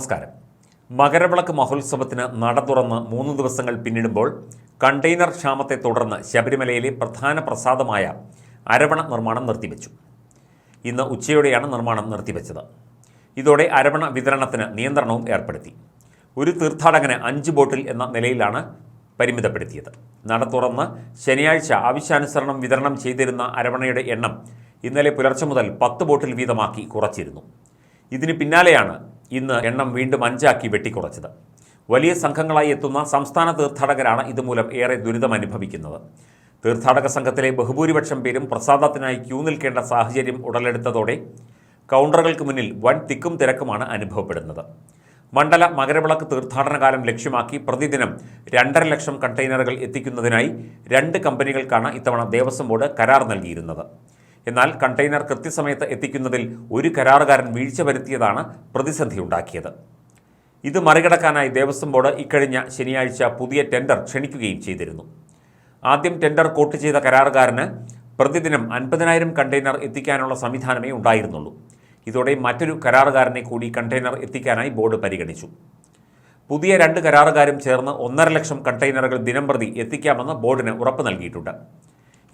നമസ്കാരം. മകരവിളക്ക് മഹോത്സവത്തിന് നട തുറന്ന് മൂന്ന് ദിവസങ്ങൾ പിന്നിടുമ്പോൾ കണ്ടെയ്നർ ക്ഷാമത്തെ തുടർന്ന് ശബരിമലയിലെ പ്രധാന പ്രസാദമായ അരവണ നിർമ്മാണം നിർത്തിവെച്ചു. ഇന്ന് ഉച്ചയോടെയാണ് നിർമ്മാണം നിർത്തിവെച്ചത്. ഇതോടെ അരവണ വിതരണത്തിന് നിയന്ത്രണവും ഏർപ്പെടുത്തി. ഒരു തീർത്ഥാടകന് അഞ്ച് ബോട്ടിൽ എന്ന നിലയിലാണ് പരിമിതപ്പെടുത്തിയത്. നട തുറന്ന് ശനിയാഴ്ച ആവശ്യാനുസരണം വിതരണം ചെയ്തിരുന്ന അരവണയുടെ എണ്ണം ഇന്നലെ പുലർച്ചെ മുതൽ പത്ത് ബോട്ടിൽ വീതമാക്കി കുറച്ചിരുന്നു. ഇതിന് പിന്നാലെയാണ് ഇന്ന് എണ്ണം വീണ്ടും അഞ്ചാക്കി വെട്ടിക്കുറച്ചത്. വലിയ സംഘങ്ങളായി എത്തുന്ന സംസ്ഥാന തീർത്ഥാടകരാണ് ഇതുമൂലം ഏറെ ദുരിതം അനുഭവിക്കുന്നത്. തീർത്ഥാടക സംഘത്തിലെ ബഹുഭൂരിപക്ഷം പേരും പ്രസാദത്തിനായി ക്യൂ നിൽക്കേണ്ട സാഹചര്യം ഉടലെടുത്തതോടെ കൗണ്ടറുകൾക്ക് മുന്നിൽ വൻ തിക്കും തിരക്കുമാണ് അനുഭവപ്പെടുന്നത്. മണ്ഡല മകരവിളക്ക് തീർത്ഥാടന കാലം ലക്ഷ്യമാക്കി പ്രതിദിനം രണ്ടര ലക്ഷം കണ്ടെയ്നറുകൾ എത്തിക്കുന്നതിനായി രണ്ട് കമ്പനികൾക്കാണ് ഇത്തവണ ദേവസ്വം ബോർഡ് കരാർ നൽകിയിരുന്നത്. എന്നാൽ കണ്ടെയ്നർ കൃത്യസമയത്ത് എത്തിക്കുന്നതിൽ ഒരു കരാറുകാരൻ വീഴ്ച വരുത്തിയതാണ് പ്രതിസന്ധി ഉണ്ടാക്കിയത് ഇത് മറികടക്കാനായി ദേവസ്വം ബോർഡ് ഇക്കഴിഞ്ഞ ശനിയാഴ്ച പുതിയ ടെൻഡർ ക്ഷണിക്കുകയും ചെയ്തിരുന്നു. ആദ്യം ടെൻഡർ കോട്ട് ചെയ്ത കരാറുകാരന് പ്രതിദിനം അൻപതിനായിരം കണ്ടെയ്നർ എത്തിക്കാനുള്ള സംവിധാനമേ ഉണ്ടായിരുന്നുള്ളൂ. ഇതോടെ മറ്റൊരു കരാറുകാരനെ കൂടി കണ്ടെയ്നർ എത്തിക്കാനായി ബോർഡ് പരിഗണിച്ചു. പുതിയ രണ്ട് കരാറുകാരും ചേർന്ന് ഒന്നര ലക്ഷം കണ്ടെയ്നറുകൾ ദിനംപ്രതി എത്തിക്കാമെന്ന് ബോർഡിന് ഉറപ്പ് നൽകിയിട്ടുണ്ട്.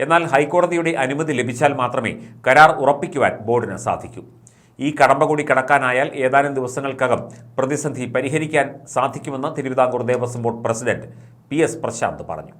എന്നാൽ ഹൈക്കോടതിയുടെ അനുമതി ലഭിച്ചാൽ മാത്രമേ കരാർ ഉറപ്പിക്കുവാൻ ബോർഡിന് സാധിക്കൂ. ഈ കടമ്പ കൂടി കടക്കാനായാൽ ഏതാനും ദിവസങ്ങൾക്കകം പ്രതിസന്ധി പരിഹരിക്കാൻ സാധിക്കുമെന്ന് Thiruvithamkoor Devaswom board president P S Prashanth പറഞ്ഞു.